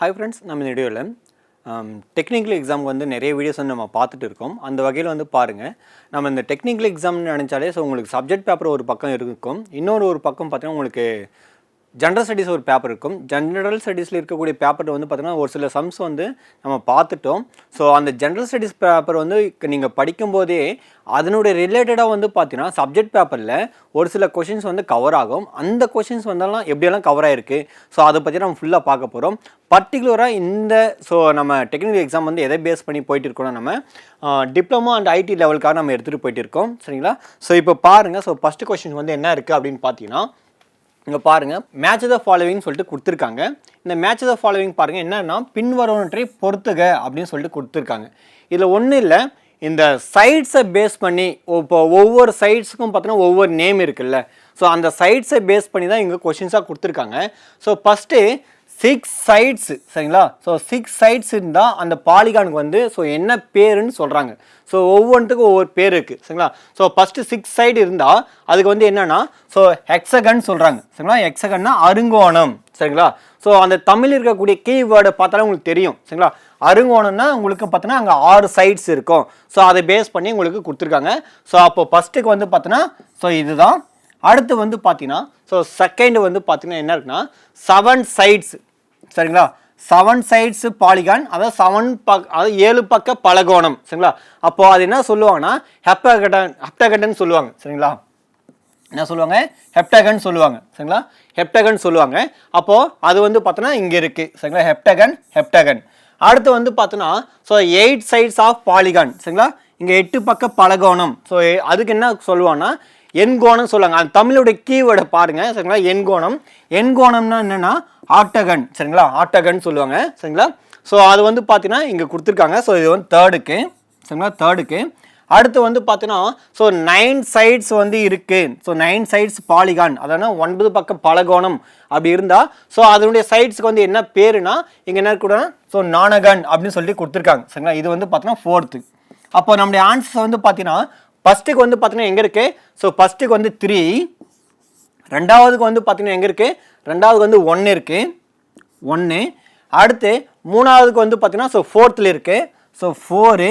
Hi friends நம்ம இந்த வீடியோவில் டெக்னிக்கல் எக்ஸாம் வந்து நிறைய வீடியோஸ் வந்து நம்ம பார்த்துட்டு இருக்கோம். அந்த வகையில் வந்து பாருங்கள் நம்ம இந்த டெக்னிக்கல் எக்ஸாம்னு நினச்சாலே ஸோ உங்களுக்கு சப்ஜெக்ட் பேப்பர் ஒரு பக்கம் இருக்கும். இன்னொரு ஒரு பக்கம் பார்த்தீங்கன்னா உங்களுக்கு ஜென்ரல் ஸ்டடீஸ் ஒரு பேப்பர் இருக்கும். ஜென்ரல் ஸ்டடீஸில் இருக்கக்கூடிய பேப்பர் வந்து பார்த்தீங்கன்னா ஒரு சில சம்ஸ் வந்து நம்ம பார்த்துட்டோம். ஸோ அந்த ஜென்ரல் ஸ்டடீஸ் பேப்பர் வந்து நீங்கள் படிக்கும்போதே அதனுடைய ரிலேட்டடாக வந்து பார்த்தீங்கன்னா சப்ஜெக்ட் பேப்பரில் ஒரு சில கொஷின்ஸ் வந்து கவர் ஆகும். அந்த கொஷின்ஸ் வந்தாலும் எப்படியெல்லாம் கவர் ஆகிருக்கு ஸோ அதை பற்றி நம்ம ஃபுல்லாக பார்க்க போகிறோம் பர்டிகுலராக இந்த ஸோ நம்ம டெக்னிக்கல் எக்ஸாம் வந்து எதை பேஸ் பண்ணி போயிட்டு இருக்கோம்னா நம்ம டிப்ளமோ அண்ட் ஐடி லெவலுக்காக நம்ம எடுத்துகிட்டு போயிட்டு இருக்கோம். சரிங்களா? ஸோ இப்போ பாருங்கள் ஸோ ஃபஸ்ட்டு கொஷின் வந்து என்ன இருக்குது அப்படின்னு பார்த்தீங்கன்னா இங்கே பாருங்கள் மேட்ச் த ஃபாலோவிங் சொல்லிட்டு கொடுத்துருக்காங்க. இந்த மேட்ச் த ஃபாலோவிங் பாருங்கள் என்னென்னா பின்வரவற்றை பொறுத்துக அப்படின்னு சொல்லிட்டு கொடுத்துருக்காங்க. இதில் ஒன்றும் இல்லை. இந்த சைட்ஸை பேஸ் பண்ணி இப்போ ஒவ்வொரு சைட்ஸுக்கும் பார்த்தோன்னா ஒவ்வொரு நேம் இருக்குல்ல. ஸோ அந்த சைட்ஸை பேஸ் பண்ணி தான் இங்கே கொஷின்ஸாக கொடுத்துருக்காங்க. ஸோ ஃபஸ்ட்டு சிக்ஸ் சைட்ஸ் சரிங்களா? ஸோ சிக்ஸ் சைட்ஸ் இருந்தால் அந்த பாலிகானுக்கு வந்து ஸோ என்ன பேருன்னு சொல்கிறாங்க ஸோ ஒவ்வொன்றுத்துக்கும் ஒவ்வொரு பேர் இருக்குது சரிங்களா? ஸோ ஃபஸ்ட்டு சிக்ஸ் சைடு இருந்தால் அதுக்கு வந்து என்னென்னா ஸோ ஹெக்ஸகன் சொல்கிறாங்க சரிங்களா? ஹெக்ஸகன்னா அருங்கோணம் சரிங்களா? ஸோ அந்த தமிழ் இருக்கக்கூடிய கீவேர்டை பார்த்தாலும் உங்களுக்கு தெரியும் சரிங்களா? அருங்கோணம்னா உங்களுக்கு பார்த்தோன்னா அங்கே ஆறு சைட்ஸ் இருக்கும். ஸோ அதை பேஸ் பண்ணி உங்களுக்கு கொடுத்துருக்காங்க. ஸோ அப்போ ஃபஸ்ட்டுக்கு வந்து பார்த்தோன்னா ஸோ இதுதான். அடுத்து வந்து பார்த்தீங்கன்னா ஸோ செகண்ட் வந்து பார்த்தீங்கன்னா என்ன இருக்குன்னா செவன் சைட்ஸ் சரிங்களா? செவன் சைட்ஸ் பாலிகான் அதாவது செவன் பக் அதாவது ஏழு பக்க பலகோணம். சரிங்களா? அப்போது அது என்ன சொல்லுவாங்கன்னா ஹெப்டகட்டன் ஹெப்டகட்டன் சொல்லுவாங்க. சரிங்களா? என்ன சொல்லுவாங்க? ஹெப்டகன் சொல்லுவாங்க. சரிங்களா? ஹெப்டகன் சொல்லுவாங்க. அப்போது அது வந்து பார்த்தோன்னா இங்கே இருக்குது சரிங்களா? ஹெப்டகன் ஹெப்டகன் அடுத்து வந்து பார்த்தோன்னா so eight sides of polygon சரிங்களா? இங்கே எட்டு பக்க பலகோணம். ஸோ அதுக்கு என்ன சொல்லுவாங்கன்னா எண்கோணம் சொல்லுவாங்க. அந்த தமிழுடைய கீவேர்டை பாருங்க சரிங்களா? எண்கோணம். எண்கோணம்னா என்னன்னா ஆட்டகன் சரிங்களா? ஆட்டகன் சொல்லுவாங்க சரிங்களா? ஸோ அது வந்து பார்த்தீங்கன்னா இங்கே கொடுத்துருக்காங்க. ஸோ இது வந்து தேர்டுக்கு சரிங்களா? தேர்டுக்கு அடுத்து வந்து பார்த்தீங்கன்னா ஸோ நைன் சைட்ஸ் வந்து இருக்குது ஸோ நைன் சைட்ஸ் பாலிகான் அதாவது ஒன்பது பக்கம் பலகோணம் அப்படி இருந்தால் ஸோ அதனுடைய சைட்ஸ்க்கு வந்து என்ன பேருனா இங்கே என்ன கூட ஸோ நானகன் அப்படின்னு சொல்லி கொடுத்துருக்காங்க சரிங்களா? இது வந்து பார்த்தீங்கன்னா ஃபோர்த்து அப்போ நம்முடைய ஆன்சர்ஸ் வந்து பார்த்தீங்கன்னா ஃபஸ்ட்டுக்கு வந்து பார்த்தீங்கன்னா எங்கே இருக்குது ஸோ ஃபஸ்ட்டுக்கு வந்து த்ரீ ரெண்டாவதுக்கு வந்து பார்த்தீங்கன்னா எங்கே இருக்குது ரெண்டாவதுக்கு வந்து ஒன்று இருக்குது ஒன்று அடுத்து மூணாவதுக்கு வந்து பார்த்தீங்கன்னா ஸோ ஃபோர்த்தில் இருக்குது ஸோ ஃபோரு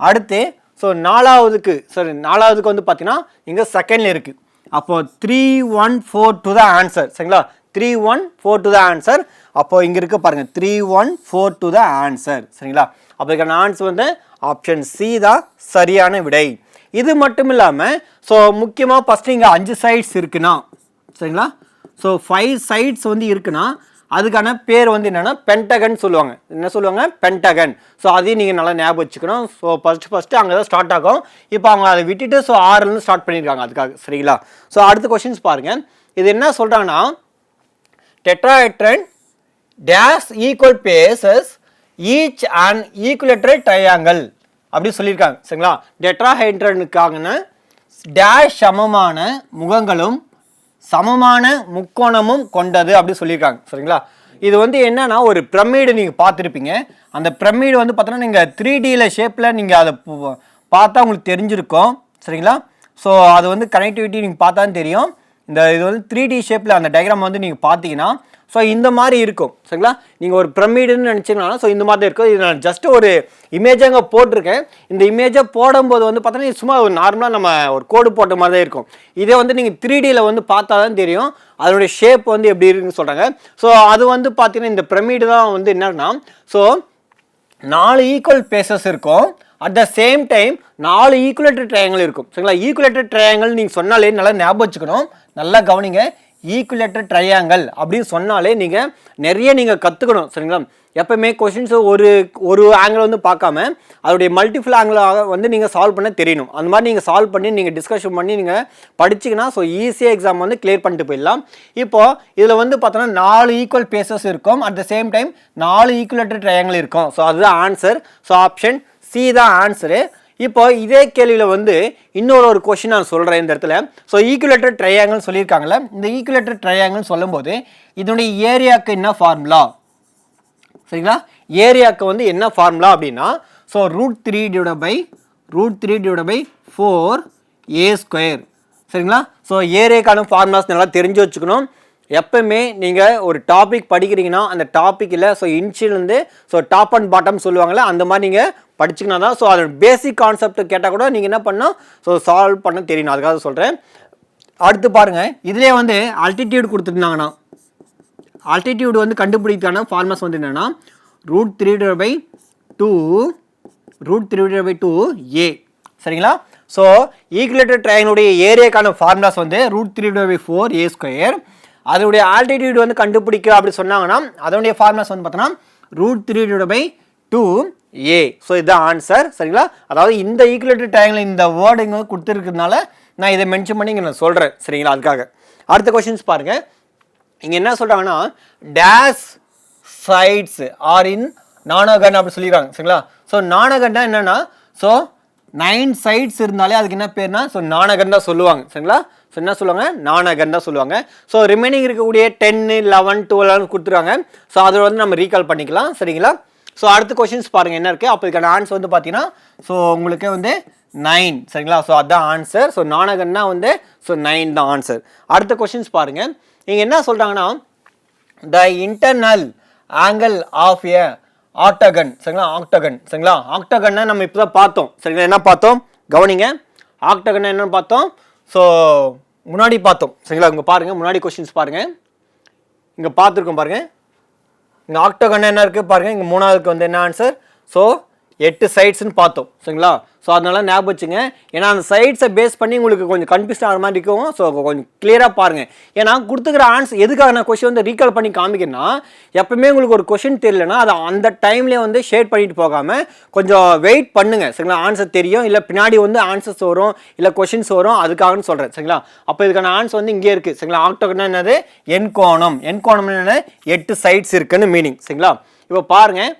அடுத்து ஸோ நாலாவதுக்கு சாரி நாலாவதுக்கு வந்து பார்த்தீங்கன்னா இங்கே செகண்டில் இருக்குது அப்போது three one four two the answer சரிங்களா? Three one four two the answer அப்போது இங்கே இருக்க பாருங்கள் three one four two the answer சரிங்களா? அப்போ இதுக்கான ஆன்சர் வந்து ஆப்ஷன் சி தான். சரியான விடை. இது மட்டும் இல்லாமல் ஸோ முக்கியமாக ஃபஸ்ட்டு இங்கே அஞ்சு சைட்ஸ் இருக்குன்னா சரிங்களா? ஸோ ஃபைவ் சைட்ஸ் வந்து இருக்குன்னா அதுக்கான பேர் வந்து என்னென்னா பென்டகன் சொல்லுவாங்க. என்ன சொல்லுவாங்க? பென்டகன் ஸோ அதையும் நீங்கள் நல்லா ஞாபகம் வச்சுக்கணும். ஸோ ஃபஸ்ட்டு ஃபஸ்ட்டு அங்கே தான் ஸ்டார்ட் ஆகும். இப்போ அவங்க அதை விட்டுட்டு ஸோ ஆறுலேருந்து ஸ்டார்ட் பண்ணியிருக்காங்க அதுக்காக சரிங்களா? ஸோ அடுத்த கொஷின்ஸ் பாருங்கள் இது என்ன சொல்கிறாங்கன்னா tetrahedron has equal faces each and equilateral triangle அப்படி சொல்லியிருக்காங்க. சரிங்களா? டெட்ராஹைட்ரனுக்கான டேஷ் சமமான முகங்களும் சமமான முக்கோணமும் கொண்டது அப்படி சொல்லியிருக்காங்க. சரிங்களா? இது வந்து என்னன்னா ஒரு பிரமிடு நீங்கள் பார்த்துருப்பீங்க. அந்த பிரமிடு வந்து பார்த்தோன்னா நீங்கள் த்ரீ டியில் ஷேப்பில் நீங்கள் அதை பார்த்தா உங்களுக்கு தெரிஞ்சிருக்கும். சரிங்களா? ஸோ அது வந்து கனெக்டிவிட்டி நீங்கள் பார்த்தா தெரியும். இந்த இது வந்து த்ரீ டி ஷேப்பில் அந்த டயக்ராம் வந்து நீங்கள் பார்த்தீங்கன்னா ஸோ இந்த மாதிரி இருக்கும். சரிங்களா? நீங்கள் ஒரு பிரமிடுன்னு நினச்சிங்கன்னா ஸோ இந்த மாதிரி தான் இருக்கும். இது நான் ஜஸ்ட் ஒரு இமேஜ் அங்கே போட்டிருக்கேன். இந்த இமேஜை போடும்போது வந்து பார்த்தோன்னா சும்மா ஒரு நார்மலாக நம்ம ஒரு கோடு போட்ட மாதிரி தான் இருக்கும். இதே வந்து நீங்கள் த்ரீ டியில் வந்து பார்த்தா தான் தெரியும். அதனுடைய ஷேப் வந்து எப்படி இருக்குன்னு சொல்கிறாங்க ஸோ அது வந்து பார்த்தீங்கன்னா இந்த பிரமிடு தான் வந்து என்னன்னா ஸோ நாலு ஈக்குவல் பேசஸ் இருக்கும். அட் த சேம் டைம் நாலு ஈக்குவலேட்டர் ட்ரையாங்கிள் இருக்கும். சரிங்களா? ஈக்குவலேட்டர் ட்ரையாங்கிள் நீங்கள் சொன்னாலே நல்லா ஞாபகம் வச்சுக்கணும். நல்லா கவனிங்க. ஈக்குலேட்டர் ட்ரையாங்கல் அப்படின்னு சொன்னாலே நீங்கள் நிறைய நீங்கள் கற்றுக்கணும் சரிங்களா? எப்பவுமே கொஷின்ஸ் ஒரு ஒரு ஆங்கிள் வந்து பார்க்காம அதோடைய மல்டிபிள் ஆங்கிளாக வந்து நீங்கள் சால்வ் பண்ண தெரியணும். அந்த மாதிரி நீங்கள் சால்வ் பண்ணி நீங்கள் டிஸ்கஷன் பண்ணி நீங்கள் படிச்சிங்கன்னா ஸோ ஈஸியாக எக்ஸாம் வந்து கிளியர் பண்ணிட்டு போயிடலாம். இப்போது இதில் வந்து பார்த்தோன்னா நாலு ஈக்குவல் பேசஸ் இருக்கும். அட் த சேம் டைம் நாலு ஈக்குவலேட்டர் ட்ரையாங்கிள் இருக்கும். ஸோ அதுதான் ஆன்சர் ஸோ ஆப்ஷன் சி தான் ஆன்சரு இப்போ இதே கேள்வியில் வந்து இன்னொரு ஒரு கொஷின் நான் சொல்கிறேன் இந்த இடத்துல. ஸோ ஈக்குலேட்டர் ட்ரையாங்கல் சொல்லியிருக்காங்கல்ல இந்த ஈக்குலேட்டர் ட்ரையாங்கல் சொல்லும்போது இதனுடைய ஏரியாவுக்கு என்ன ஃபார்முலா சரிங்களா? ஏரியாவுக்கு வந்து என்ன ஃபார்முலா அப்படின்னா so root three divide by root three divide by four A square சரிங்களா? ஸோ ஏரியாக்கான ஃபார்முலாஸ் நல்லா தெரிஞ்சு வச்சுக்கணும். எப்பவுமே நீங்கள் ஒரு டாபிக் படிக்கிறீங்கன்னா அந்த டாப்பிக்கில் ஸோ இன்ச்சிலேருந்து ஸோ டாப் அண்ட் பாட்டம் சொல்லுவாங்கள்ல அந்த மாதிரி நீங்கள் படிச்சிங்கன்னா தான் ஸோ அதோட பேசிக் கான்செப்ட் கேட்டால் கூட நீங்கள் என்ன பண்ணணும் ஸோ சால்வ் பண்ண தெரியணும். அதுக்காக சொல்கிறேன் அடுத்து பாருங்கள் இதுலேயே வந்து அல்டிடியூட் கொடுத்துருந்தாங்கன்னா ஆல்டிடியூட் வந்து கண்டுபிடிக்கான ஃபார்மஸ் வந்து என்னென்னா root three by two root three by two A சரிங்களா? ஸோ ஈக்குலேட்டர் ட்ரையனுடைய ஏரியாக்கான ஃபார்முலாஸ் வந்து root three by four A square அதனுடைய ஆல்டிடியூட் வந்து கண்டுபிடிக்க அப்படி சொன்னாங்கன்னா அதனுடைய ஃபார்முலாஸ் வந்து பார்த்தோன்னா root three by two A so இதுதான் ஆன்சர் சரிங்களா? அதாவது இந்த ஈக்குலேட்டட் டைமில் இந்த வேர்டு இங்கே கொடுத்துருக்கிறதுனால நான் இதை மென்ஷன் பண்ணி இங்கே நான் சொல்கிறேன் சரிங்களா? அதுக்காக. அடுத்த கொஷின்ஸ் பாருங்கள் இங்கே என்ன சொல்கிறாங்கன்னா these sides are in nonagon அப்படி சொல்லிடுறாங்க சரிங்களா? ஸோ நானகன்னா என்னென்னா ஸோ நைன் சைட்ஸ் இருந்தாலே அதுக்கு என்ன பேர்னா ஸோ நானகன் தான் சொல்லுவாங்க சரிங்களா? ஸோ என்ன சொல்லுவாங்க? நானகன் தான் சொல்லுவாங்க. ஸோ ரிமைனிங் இருக்கக்கூடிய டென்னு லெவன் டுவெல் கொடுத்துருவாங்க. ஸோ அதை வந்து நம்ம ரீகால் பண்ணிக்கலாம். சரிங்களா? ஸோ அடுத்த கொஷின்ஸ் பாருங்கள் என்ன இருக்குது அப்போ இதுக்கான ஆன்சர் வந்து பார்த்தீங்கன்னா ஸோ உங்களுக்கு வந்து நைன் சரிங்களா? ஸோ அதுதான் ஆன்சர் ஸோ நானகன்னா வந்து ஸோ நைன் தான் ஆன்சர் அடுத்த கொஷின்ஸ் பாருங்கள் இங்கே என்ன சொல்கிறாங்கன்னா the internal angle of a octagon சரிங்களா? ஆக்டகன் சரிங்களா? ஆக்டகன்னா நம்ம இப்போ தான் பார்த்தோம். சரிங்களா? என்ன பார்த்தோம்? கவனிங்க. ஆக்டகன் என்னன்னு பார்த்தோம். ஸோ முன்னாடி பார்த்தோம். சரிங்களா? இங்கே பாருங்கள் முன்னாடி கொஷின்ஸ் பாருங்கள் இங்கே பார்த்துருக்கோம் பாருங்கள் இங்கே ஆக்டோகன் என்ன இருக்குது பாருங்கள் இங்கே மூணாவதுக்கு வந்து என்ன ஆன்சர் ஸோ எட்டு சைட்ஸ்னு பார்த்தோம் சரிங்களா? ஸோ அதனால ஞாபகம் வச்சுங்க. ஏன்னா அந்த சைட்ஸை பேஸ் பண்ணி உங்களுக்கு கொஞ்சம் கன்ஃபியூஸ் ஆகிற மாதிரி இருக்கும். ஸோ கொஞ்சம் கிளியராக பாருங்கள் ஏன்னா கொடுத்துக்கிற ஆன்சர் எதுக்காக நான் கொஷின் வந்து ரீகால் பண்ணி காமிக்கிறேன்னா எப்பவுமே உங்களுக்கு ஒரு கொஷின் தெரியலனா அதை அந்த டைம்லேயே வந்து ஷேர் பண்ணிட்டு போகாமல் கொஞ்சம் வெயிட் பண்ணுங்கள் சரிங்களா? ஆன்சர் தெரியும் இல்லை பின்னாடி வந்து ஆன்சர்ஸ் வரும் இல்லை கொஷின்ஸ் வரும் அதுக்காகன்னு சொல்கிறேன் சரிங்களா? அப்போ இதுக்கான ஆன்சர் வந்து இங்கே இருக்குது சரிங்களா? ஆக்டோகன்னா என்னது? என் கோணம். என் கோணம் என்ன எட்டு சைட்ஸ் இருக்குன்னு மீனிங் சரிங்களா? இப்போ பாருங்கள்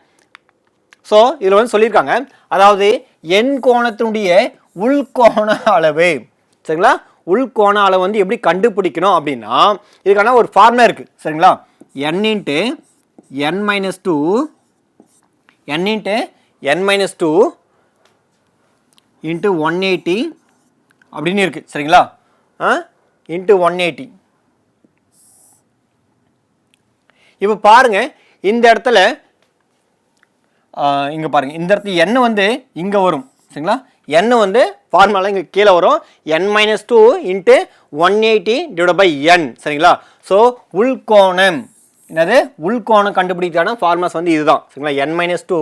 ஸோ இதில் வந்து சொல்லியிருக்காங்க. அதாவது எண் கோணத்தினுடைய உள்கோண அளவு. சரிங்களா? உள்கோண அளவு வந்து எப்படி கண்டுபிடிக்கணும் அப்படின்னா இதுக்கான ஒரு ஃபார்முலா இருக்குது சரிங்களா? N into N minus two N into N minus two into one eighty அப்படின்னு இருக்குது சரிங்களா? ஆ? இன்ட்டு ஒன் எயிட்டி இப்போ பாருங்கள் இந்த இடத்துல இங்கே பாருங்கள் இந்த இடத்துல எண்ணெய் வந்து இங்கே வரும். சரிங்களா? எண்ணெய் வந்து ஃபார்முலா இங்கே கீழே வரும். N minus two into one eighty divide by N சரிங்களா? ஸோ உள்கோணம். என்னது? உள்கோணம் கண்டுபிடிக்கான ஃபார்முலாஸ் வந்து இதுதான். சரிங்களா? N minus two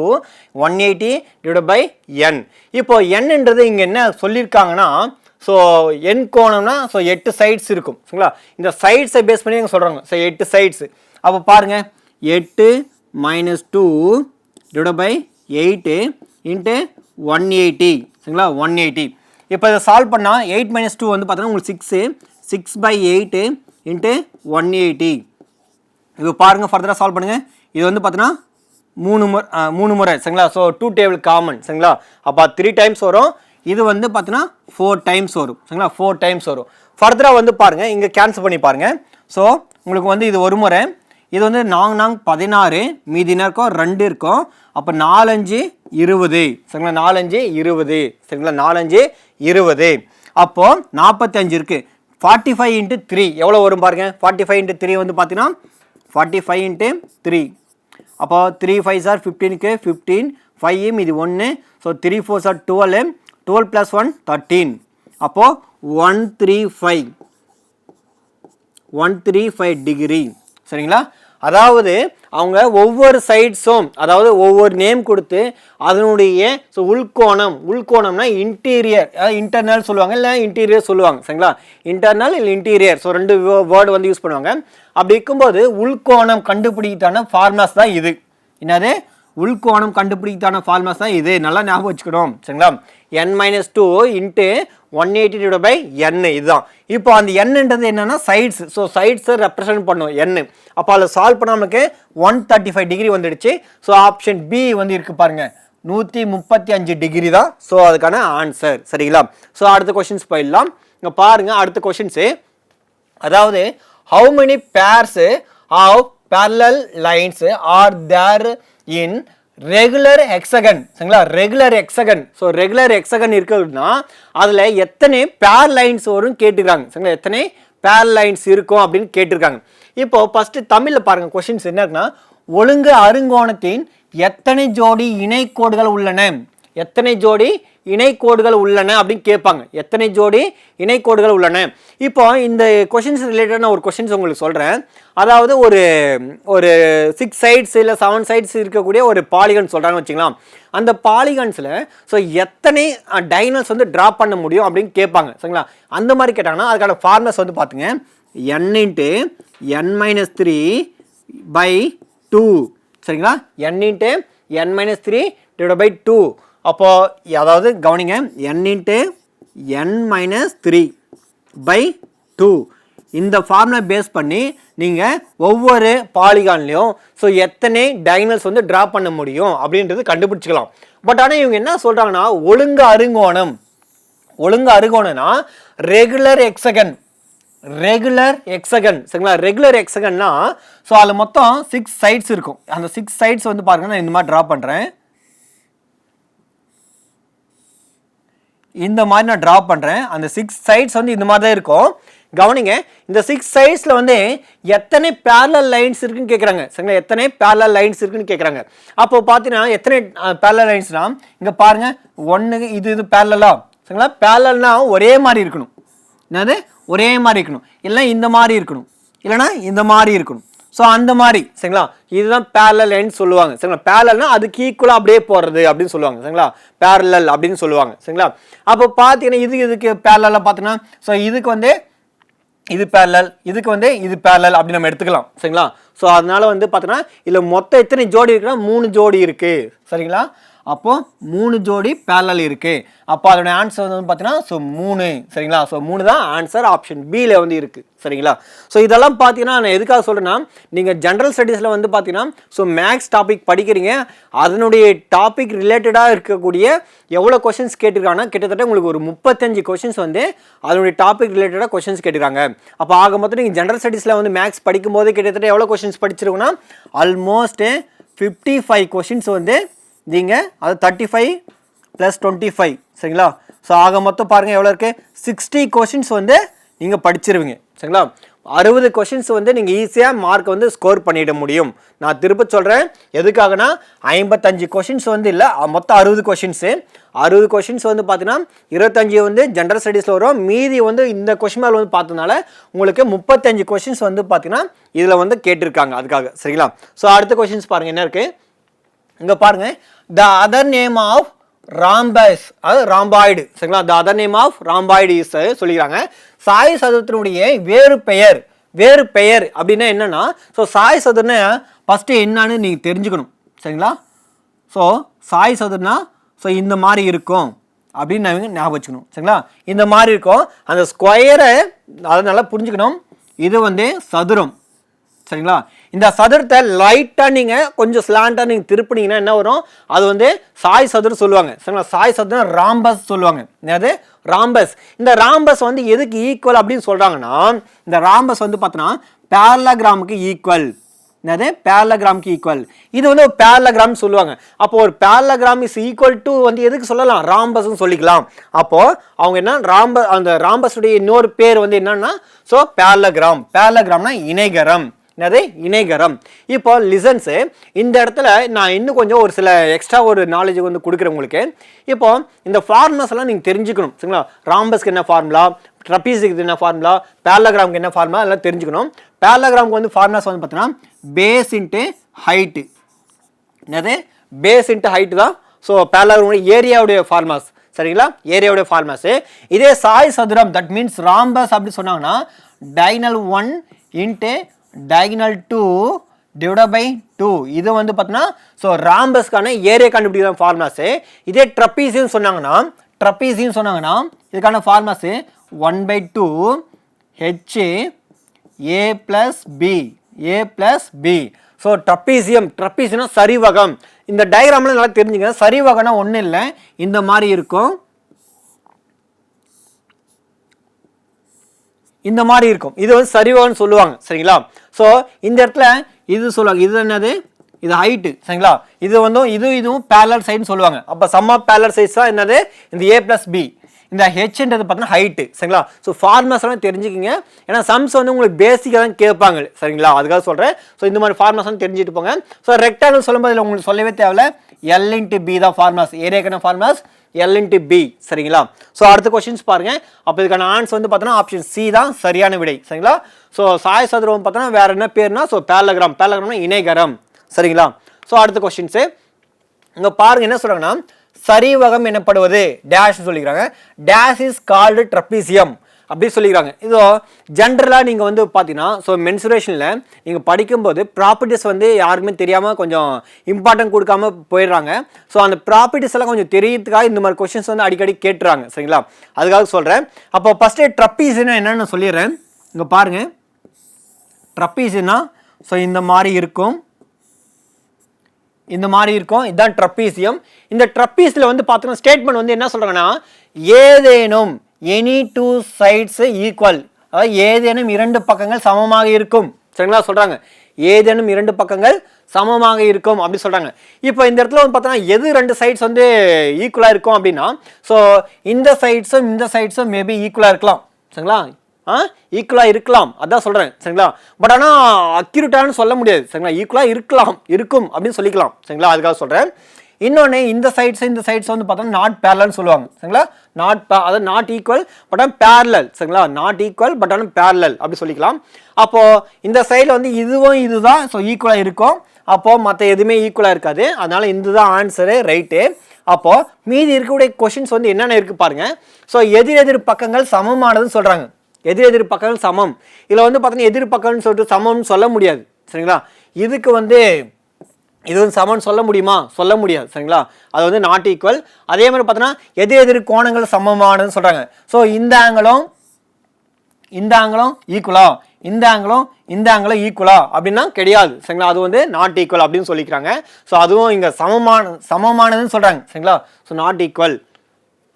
one eighty divide by N இப்போ என்னன்றது இங்கே என்ன சொல்லியிருக்காங்கன்னா ஸோ என் கோணம்னா ஸோ எட்டு சைட்ஸ் இருக்கும். சரிங்களா? இந்த சைட்ஸை பேஸ் பண்ணி இங்கே சொல்கிறாங்க ஸோ எட்டு சைட்ஸ் அப்போ பாருங்கள் எட்டு minus two divide by eight into one eighty சரிங்களா? ஒன் எயிட்டி இப்போ இதை சால்வ் பண்ணால் எயிட் மைனஸ் டூ வந்து பார்த்தோன்னா உங்களுக்கு six six by eight into one eighty இப்போ பாருங்கள் ஃபர்தராக சால்வ் பண்ணுங்கள் இது வந்து பார்த்தோன்னா மூணு முறை மூணு முறை. சரிங்களா? ஸோ டூ டேபிள் காமன் சரிங்களா? அப்போ த்ரீ டைம்ஸ் வரும். இது வந்து பார்த்தீங்கன்னா ஃபோர் டைம்ஸ் வரும். சரிங்களா? ஃபோர் டைம்ஸ் வரும். ஃபர்தராக வந்து பாருங்கள் இங்கே கேன்சல் பண்ணி பாருங்கள் ஸோ உங்களுக்கு வந்து இது ஒரு முறை. இது வந்து நாங் நாங் பதினாறு மீதினா இருக்கும் ரெண்டு இருக்கும் அப்போ நாலஞ்சு இருபது. சரிங்களா? நாலஞ்சு இருபது. சரிங்களா? நாலஞ்சு இருபது. அப்போது நாற்பத்தஞ்சு இருக்குது ஃபார்ட்டி ஃபைவ் இன்ட்டு த்ரீ எவ்வளோ வரும் பாருங்கள் ஃபார்ட்டி ஃபைவ் இன்ட்டு த்ரீ வந்து பார்த்தீங்கன்னா ஃபார்ட்டி ஃபைவ் இன்ட்டு த்ரீ அப்போ த்ரீ ஃபைவ் சார் ஃபிஃப்டீனுக்கு ஃபிஃப்டீன் ஃபைவ் இது ஒன்று so three four sir twelve twelve plus one thirteen அப்போது one three five one three five degree சரிங்களா? அதாவது அவங்க ஒவ்வொரு சைட்ஸும் அதாவது ஒவ்வொரு நேம் கொடுத்து அதனுடைய ஸோ உள்கோணம் உள்கோணம்னா இன்டீரியர் அதாவது இன்டர்னல் சொல்லுவாங்க இல்லை இன்டீரியர் சொல்லுவாங்க சரிங்களா? இன்டர்னல் இல்லை இன்டீரியர் ஸோ ரெண்டு வேர்டு வந்து யூஸ் பண்ணுவாங்க. அப்படி இருக்கும்போது உள்கோணம் கண்டுபிடிக்கிட்டான ஃபார்முலாஸ் தான் இது. என்னது? உள்கோணம் கண்டுபிடித்தான ஃபார்முலாஸ் தான் இது. நல்லா ஞாபகம் வச்சுக்கணும். சரிங்களா? N minus two into one eighty divide by N இதுதான். இப்போ அந்த என்னன்றது என்னென்னா சைட்ஸ் ஸோ சைட்ஸை ரெப்ரசன்ட் பண்ணும் என் அப்போ அதில் சால்வ் பண்ணாமலுக்கு நமக்கு ஒன் தேர்ட்டி ஃபைவ் டிகிரி வந்துடுச்சு. ஸோ ஆப்ஷன் பி வந்து இருக்குது பாருங்கள் நூற்றி முப்பத்தி அஞ்சு டிகிரி தான். ஸோ அதுக்கான ஆன்சர் சரிங்களா? ஸோ அடுத்த கொஷின்ஸ் போயிடலாம். இங்கே பாருங்கள் அடுத்த கொஷின்ஸு அதாவது how many pairs of parallel lines are there in regular hexagon சரிங்களா? Regular hexagon so regular hexagon இருக்குதுன்னா அதில் எத்தனை பேர் லைன்ஸ் வரும் கேட்டுக்கிறாங்க சரிங்களா? எத்தனை பேர் லைன்ஸ் இருக்கும் அப்படின்னு கேட்டிருக்காங்க. இப்போ ஃபஸ்ட்டு தமிழில் பாருங்கள் கொஷின்ஸ் என்ன இருக்குன்னா ஒழுங்கு அருங்கோணத்தின் எத்தனை ஜோடி இணைக்கோடுகள் உள்ளன? எத்தனை ஜோடி இணைக்கோடுகள் உள்ளன அப்படின்னு கேட்பாங்க. எத்தனை ஜோடி இணைக்கோடுகள் உள்ளன? இப்போ இந்த கொஷின்ஸ் ரிலேட்டடான ஒரு கொஷின்ஸ் உங்களுக்கு சொல்கிறேன் அதாவது ஒரு ஒரு சிக்ஸ் சைட்ஸ் இல்லை செவன் சைட்ஸ் இருக்கக்கூடிய ஒரு பாலிகன் சொல்கிறாங்கன்னு வச்சுக்கலாம். அந்த பாலிகன்ஸில் ஸோ எத்தனை டைனல்ஸ் வந்து ட்ரா பண்ண முடியும் அப்படின்னு கேட்பாங்க. சரிங்களா? அந்த மாதிரி கேட்டாங்கன்னா அதுக்கான ஃபார்மஸ் வந்து பார்த்துங்க N into N minus three by two சரிங்களா? N into N minus three divide by two அப்போது அதாவது கவனிங்க N into N minus three by two இந்த ஃபார்முலா பேஸ் பண்ணி நீங்கள் ஒவ்வொரு பாலிகான்லேயும் ஸோ எத்தனை டைனல்ஸ் வந்து ட்ரா பண்ண முடியும் அப்படின்றது கண்டுபிடிச்சிக்கலாம். பட் ஆனால் இவங்க என்ன சொல்கிறாங்கன்னா ஒழுங்கு அருங்கோணம். ஒழுங்கு அருங்கோணம்னா ரெகுலர் எக்ஸகன் ரெகுலர் எக்ஸகன் சரிங்களா? ரெகுலர் எக்ஸகன்னா ஸோ அதில் மொத்தம் சிக்ஸ் சைட்ஸ் இருக்கும். அந்த சிக்ஸ் சைட்ஸ் வந்து பாருங்கன்னா நான் இந்த மாதிரி ட்ரா பண்ணுறேன் இந்த மாதிரி நான் ட்ரா பண்ணுறேன் அந்த சிக்ஸ் சைட்ஸ் வந்து இந்த மாதிரி தான் இருக்கும். கவனிங்க இந்த சிக்ஸ் சைட்ஸில் வந்து எத்தனை பேரலல் லைன்ஸ் இருக்குன்னு கேட்குறாங்க சரிங்களா? எத்தனை பேரலல் லைன்ஸ் இருக்குன்னு கேட்குறாங்க அப்போ பார்த்தீங்கன்னா எத்தனை பேரலல் லைன்ஸ்னா இங்கே பாருங்க ஒன்று இது இது பேரலா சரிங்களா? பேரலல்னா ஒரே மாதிரி இருக்கணும். என்னது? ஒரே மாதிரி இருக்கணும். இல்லைன்னா இந்த மாதிரி இருக்கணும். இல்லைன்னா இந்த மாதிரி இருக்கணும். ஸோ அந்த மாதிரி சரிங்களா? இதுதான் பேரலல் சொல்லுவாங்க. சரிங்களா? பேரலல்னா அதுக்கு ஈக்குவலாக அப்படியே போடுறது அப்படின்னு சொல்லுவாங்க. சரிங்களா? பேரலல் அப்படின்னு சொல்லுவாங்க. சரிங்களா? அப்போ பார்த்தீங்கன்னா இது இதுக்கு பேரலாக பார்த்தீங்கன்னா ஸோ இதுக்கு வந்து இது பேரலல் இதுக்கு வந்து இது பேரலல் அப்படி நம்ம எடுத்துக்கலாம். சரிங்களா? ஸோ அதனால வந்து பார்த்தீங்கன்னா இதில் மொத்தம் எத்தனை ஜோடி இருக்குன்னா மூணு ஜோடி இருக்குது சரிங்களா? அப்போது மூணு ஜோடி பேரல் இருக்குது அப்போ அதோடய ஆன்சர் வந்து பார்த்தீங்கன்னா ஸோ மூணு சரிங்களா? ஸோ மூணு தான் ஆன்சர் ஆப்ஷன் பியில் வந்து இருக்குது சரிங்களா? ஸோ இதெல்லாம் பார்த்தீங்கன்னா நான் எதுக்காக சொல்கிறேன்னா நீங்கள் ஜென்ரல் ஸ்டடீஸில் வந்து பார்த்தீங்கன்னா ஸோ மேக்ஸ் டாபிக் படிக்கிறீங்க அதனுடைய டாபிக் ரிலேட்டடாக இருக்கக்கூடிய எவ்வளோ கொஷின்ஸ் கேட்டிருக்காங்கன்னா கிட்டத்தட்ட உங்களுக்கு ஒரு முப்பத்தஞ்சு கொஷின்ஸ் வந்து அதனுடைய டாபிக் ரிலேட்டடாக கொஷின்ஸ் கேட்டிருக்காங்க. அப்போ ஆக மொத்தம் நீங்கள் ஜென்ரல் ஸ்டடீஸில் வந்து மேக்ஸ் படிக்கும்போது கிட்டத்தட்ட எவ்வளோ கொஷின்ஸ் படிச்சிருக்கோன்னா ஆல்மோஸ்ட்டு ஃபிஃப்டி ஃபைவ் கொஷின்ஸ் வந்து நீங்கள் அது thirty five plus twenty five சரிங்களா? ஸோ ஆக மொத்தம் பாருங்கள் எவ்வளோ இருக்குது சிக்ஸ்டி கொஷின்ஸ் வந்து நீங்கள் படிச்சிருவீங்க சரிங்களா? அறுபது கொஷின்ஸ் வந்து நீங்கள் ஈஸியாக மார்க் வந்து ஸ்கோர் பண்ணிட முடியும். நான் திரும்ப சொல்கிறேன் எதுக்காகனா ஐம்பத்தஞ்சு கொஷின்ஸ் வந்து இல்லை மொத்தம் அறுபது கொஷின்ஸு அறுபது கொஷின்ஸ் வந்து பார்த்தீங்கன்னா இருபத்தஞ்சி வந்து ஜென்ரல் ஸ்டடீஸில் வரும். மீதி வந்து இந்த கொஷின் வந்து பார்த்ததுனால உங்களுக்கு முப்பத்தஞ்சு கொஷின்ஸ் வந்து பார்த்தீங்கன்னா இதில் வந்து கேட்டிருக்காங்க அதுக்காக சரிங்களா? ஸோ அடுத்த கொஷின்ஸ் பாருங்கள் என்ன இருக்குது இங்கே பாருங்க. The other name of rhombus அது ராம்பாய்டு சரிங்களா? The other name of rhomboid is சொல்லிக்கிறாங்க. சாய் சதுரத்தினுடைய வேறு பெயர் வேறு பெயர் அப்படின்னா என்னன்னா ஸோ சாய் சதுரனை ஃபஸ்ட்டு என்னன்னு நீங்கள் தெரிஞ்சுக்கணும் சரிங்களா? ஸோ சாய் சதுர்னா ஸோ இந்த மாதிரி இருக்கும் அப்படின்னு நான் ஞாபகம் வச்சுக்கணும் சரிங்களா? இந்த மாதிரி இருக்கும். அந்த ஸ்கொயரை அதை நல்லா புரிஞ்சுக்கணும். இது வந்து சதுரம் சரிங்களா? இந்த சதுரத்தை லைட்டாக நீங்கள் கொஞ்சம் ஸ்லாண்டாக நீங்கள் திருப்பினீங்கன்னா என்ன வரும்? அது வந்து சாய் சதுரம் சொல்லுவாங்க. சரிங்களா? சாய் சதுரம் ராம்பஸ் சொல்லுவாங்க. என்னது? ராம்பஸ் இந்த ராம்பஸ் வந்து எதுக்கு ஈக்குவல் அப்படின்னு சொல்கிறாங்கன்னா இந்த ராம்பஸ் வந்து பார்த்தோன்னா பேரலகிராமுக்கு ஈக்குவல் என்னது? பேரலகிராமுக்கு ஈக்குவல் இது வந்து ஒரு பேரலகிராம் சொல்லுவாங்க. அப்போ ஒரு பேரலகிராம் இஸ் ஈக்குவல் டு வந்து எதுக்கு சொல்லலாம்? ராம்பஸ்னு சொல்லிக்கலாம். அப்போது அவங்க என்ன? ராம்ப அந்த ராம்பஸுடைய இன்னொரு பேர் வந்து என்னன்னா ஸோ பேரலகிராம் பேரலகிராம்னா இணைகரம். என்னது? இணைகரம். இப்போ லிசன்ஸு இந்த இடத்துல நான் இன்னும் கொஞ்சம் ஒரு சில எக்ஸ்ட்ரா ஒரு நாலேஜ் வந்து கொடுக்குறேன் உங்களுக்கு. இப்போ இந்த ஃபார்முலாஸ் எல்லாம் நீங்கள் தெரிஞ்சுக்கணும். சரிங்களா? ராம்பஸ்க்கு என்ன ஃபார்முலா ட்ரப்பீஸுக்கு என்ன ஃபார்முலா பேரலகிராமுக்கு என்ன ஃபார்முலா எல்லாம் தெரிஞ்சுக்கணும். பேரலகிராமுக்கு வந்து ஃபார்முலாஸ் வந்து பார்த்தீங்கன்னா பேஸ் இன்ட்டு ஹைட்டு என்னது? பேஸ் இன்ட்டு ஹைட்டு தான். ஸோ பேரலகிராமுடைய ஏரியாவுடைய ஃபார்மாஸ் சரிங்களா? ஏரியாவுடைய ஃபார்மாஸு இதே சாய் சதுரம் தட் மீன்ஸ் ராம்பஸ் அப்படின்னு சொன்னாங்கன்னா diagonal one into diagonal two divide by two இது வந்து பார்த்தீங்கன்னா ஸோ ராம்பஸ்க்கான ஏரியா கண்டுபிடிக்கிற ஃபார்முலாஸு இதே ட்ரப்பீஸின்னு சொன்னாங்கன்னா ட்ரப்பீஸின்னு சொன்னாங்கன்னா இதுக்கான formulas one by two H A plus B A plus B so trapezium ட்ரப்பீசியம்னா சரிவகம். இந்த டயக்ராமில் நல்லா தெரிஞ்சுங்க. சரிவகம்னா ஒன்றும் இல்லை. இந்த மாதிரி இருக்கும். இந்த மாதிரி இருக்கும். இது வந்து சரிவகம்னு சொல்லுவாங்க. சரிங்களா? ஸோ இந்த இடத்துல இது சொல்லுவாங்க. இது என்னது? இது ஹைட்டு சரிங்களா? இது வந்து இது இதுவும் பேலர் சைடுன்னு சொல்லுவாங்க. அப்போ சம் ஆஃப் சைஸ் தான் என்னது? இந்த ஏ ப்ளஸ் பி இந்த ஹெச்ன்றது பார்த்தீங்கன்னா ஹைட்டு சரிங்களா? ஸோ ஃபார்மஸ் எல்லாம் தெரிஞ்சுக்கிங்க. ஏன்னா சம்ஸ் வந்து உங்களுக்கு பேசிக்காக தான் கேட்பாங்க. சரிங்களா? அதுக்காக சொல்கிறேன் ஸோ இந்த மாதிரி ஃபார்மஸ் வந்து தெரிஞ்சுட்டு போங்க. ஸோ ரெக்டாங்கிள் சொல்லும்போது உங்களுக்கு சொல்லவே தேவையில்ல. எல் இன்ட்டு பி தான் ஃபார்மர்ஸ் ஏரியாக்கான ஃபார்மர்ஸ் எல்என்டி பி சரிங்களா? ஸோ அடுத்த கொஷின்ஸ் பாருங்க. அப்போ இதுக்கான ஆன்சர் வந்து பார்த்தோன்னா ஆப்ஷன் சி தான் சரியான விடை சரிங்களா? ஸோ சாய் சதுரம் பார்த்தோன்னா வேற என்ன பேர்னா ஸோ பேலகிராம் பேலகிராம்னா இணைகரம் சரிங்களா? ஸோ அடுத்த கொஷின்ஸு இங்கே பாருங்க என்ன சொல்றாங்கன்னா சரிவகம் எனப்படுவது டேஷ் சொல்லிக்கிறாங்க. டேஷ் இஸ் கால்டு ட்ரப்பீசியம் அப்படி சொல்லிக்கிறாங்க. இதோ ஜென்ரலாக நீங்கள் வந்து பார்த்தீங்கன்னா ஸோ மென்சுரேஷனில் நீங்கள் படிக்கும்போது ப்ராப்பர்ட்டிஸ் வந்து யாருக்குமே தெரியாமல் கொஞ்சம் இம்பார்ட்டன்ட் கொடுக்காம போயிடுறாங்க. ஸோ அந்த ப்ராப்பர்ட்டிஸ் எல்லாம் கொஞ்சம் தெரியறதுக்காக இந்த மாதிரி கொஷின்ஸ் வந்து அடிக்கடி கேட்டுறாங்க. சரிங்களா? அதுக்காக சொல்கிறேன் அப்போ ஃபஸ்ட்டு ட்ரப்பீஸ்னா என்னென்னு நான் சொல்லிடுறேன். இங்கே பாருங்கள் ட்ரப்பீஸ்னா ஸோ இந்த மாதிரி இருக்கும். இந்த மாதிரி இருக்கும். இதுதான் ட்ரப்பீசியம் இந்த ட்ரப்பீஸில் வந்து பார்த்தோன்னா ஸ்டேட்மெண்ட் வந்து என்ன சொல்கிறாங்கன்னா ஏதேனும் எனி டூ சைட்ஸ் ஈக்குவல் அதாவது ஏதேனும் இரண்டு பக்கங்கள் சமமாக இருக்கும். சரிங்களா? சொல்கிறாங்க ஏதேனும் இரண்டு பக்கங்கள் சமமாக இருக்கும் அப்படி சொல்கிறாங்க இப்போ இந்த இடத்துல வந்து பார்த்தோன்னா எது ரெண்டு சைட்ஸ் வந்து ஈக்குவலாக இருக்கும் அப்படின்னா ஸோ இந்த சைட்ஸும் இந்த சைட்ஸும் மேபி ஈக்குவலாக இருக்கலாம். சரிங்களா? ஆ? ஈக்குவலாக இருக்கலாம். அதான் சொல்கிறேன் சரிங்களா? பட் ஆனால் அக்யூரேட்டானு சொல்ல முடியாது. சரிங்களா? ஈக்குவலாக இருக்கலாம் இருக்கும் அப்படின்னு சொல்லிக்கலாம். சரிங்களா? அதுக்காக சொல்கிறேன் இன்னொன்று இந்த சைட்ஸ் இந்த சைட்ஸ் வந்து பார்த்தோம்னா நாட் பேரலன்னு சொல்லுவாங்க. சரிங்களா? நாட் அதாவது நாட் ஈக்குவல் பட் ஆனால் பேரலல் சரிங்களா? நாட் ஈக்குவல் பட் ஆனால் பேரலல் அப்படி சொல்லிக்கலாம். அப்போது இந்த சைடில் வந்து இதுவும் இதுதான் ஸோ ஈக்குவலாக இருக்கும். அப்போது மற்ற எதுவுமே ஈக்குவலாக இருக்காது. அதனால் இந்த தான் ஆன்சரு ரைட்டு அப்போது மீதி இருக்கக்கூடிய கொஷின்ஸ் வந்து என்னென்ன இருக்குது பாருங்கள் ஸோ எதிர் எதிர் பக்கங்கள் சமமானதுன்னு சொல்கிறாங்க எதிர் எதிர் பக்கங்கள் சமம். இதில் வந்து பார்த்தீங்கன்னா எதிர் பக்கம்னு சொல்லிட்டு சமம்னு சொல்ல முடியாது. சரிங்களா? இதுக்கு வந்து இது வந்து சமம்னு சொல்ல முடியுமா? சொல்ல முடியாது சரிங்களா? அது வந்து நாட் ஈக்குவல் அதே மாதிரி பார்த்தோன்னா எதிர் எதிர் கோணங்கள் சமமானதுன்னு சொல்கிறாங்க ஸோ இந்த ஆங்கிளும் இந்த ஆங்கிளும் ஈக்குவலா இந்த ஆங்கிளும் இந்த ஆங்கிளும் ஈக்குவலா அப்படின்னா கிடையாது சரிங்களா? அது வந்து நாட் ஈக்குவல் அப்படின்னு சொல்லிக்கிறாங்க. ஸோ அதுவும் இங்கே சமமான சமமானதுன்னு சொல்கிறாங்க சரிங்களா? ஸோ நாட் ஈக்குவல்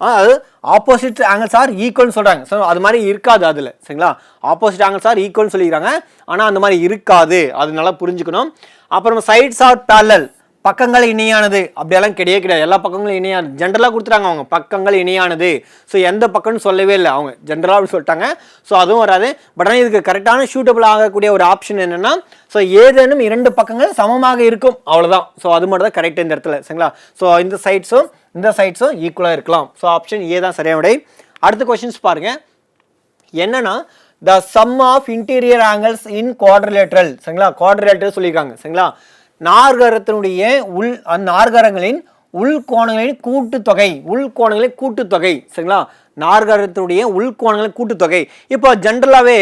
அது ஆப்போசிட் ஆங்கிள்ஸ் ஆர் ஈக்குவல்னு சொல்கிறாங்க ஸோ அது மாதிரி இருக்காது அதில் சரிங்களா? ஆப்போசிட் ஆங்கிள்ஸ் ஆர் ஈக்குவல்னு சொல்லிக்கிறாங்க. ஆனால் அந்த மாதிரி இருக்காது. அது நல்லா புரிஞ்சுக்கணும். அப்புறம் சைட்ஸ் ஆர் பேரல் பக்கங்கள் இணையானது. அப்படியெல்லாம் கிடையவே கிடையாது. எல்லா பக்கங்களும் இணையானது. ஜென்ரலாக கொடுத்துறாங்க அவங்க. பக்கங்கள் இணையானது. ஸோ எந்த பக்கம்னு சொல்லவே இல்லை. அவங்க ஜென்ரலாக அப்படி சொல்லிட்டாங்க. ஸோ அதுவும் வராது. பட் ஆனால் இதுக்கு கரெக்டான ஷூட்டபிள் ஆகக்கூடிய ஒரு ஆப்ஷன் என்னென்னா ஸோ ஏதேனும் இரண்டு பக்கங்கள் சமமாக இருக்கும். அவ்வளோதான் ஸோ அது மட்டும் தான் கரெக்ட் இந்த இடத்துல. சரிங்களா? ஸோ இந்த சைட்ஸும் இந்த சைட்ஸும் ஈக்குவலாக இருக்கலாம். ஸோ ஆப்ஷன் ஏ தான் சரியான விடை. அடுத்த கொஷின்ஸ் பாருங்கள் என்னென்னா the sum of interior angles in quadrilateral சரிங்களா? குவாட்ரிலேட்ரல் சொல்லியிருக்காங்க சரிங்களா? நாற்கரத்தினுடைய உள் அந்த நாற்கரங்களின் உள்கோணங்களின் கூட்டுத்தொகை உள்கோணங்களின் கூட்டுத்தொகை சரிங்களா? நாற்கரத்தினுடைய உள்கோணங்களின் கூட்டுத்தொகை. இப்போ ஜென்ரலாகவே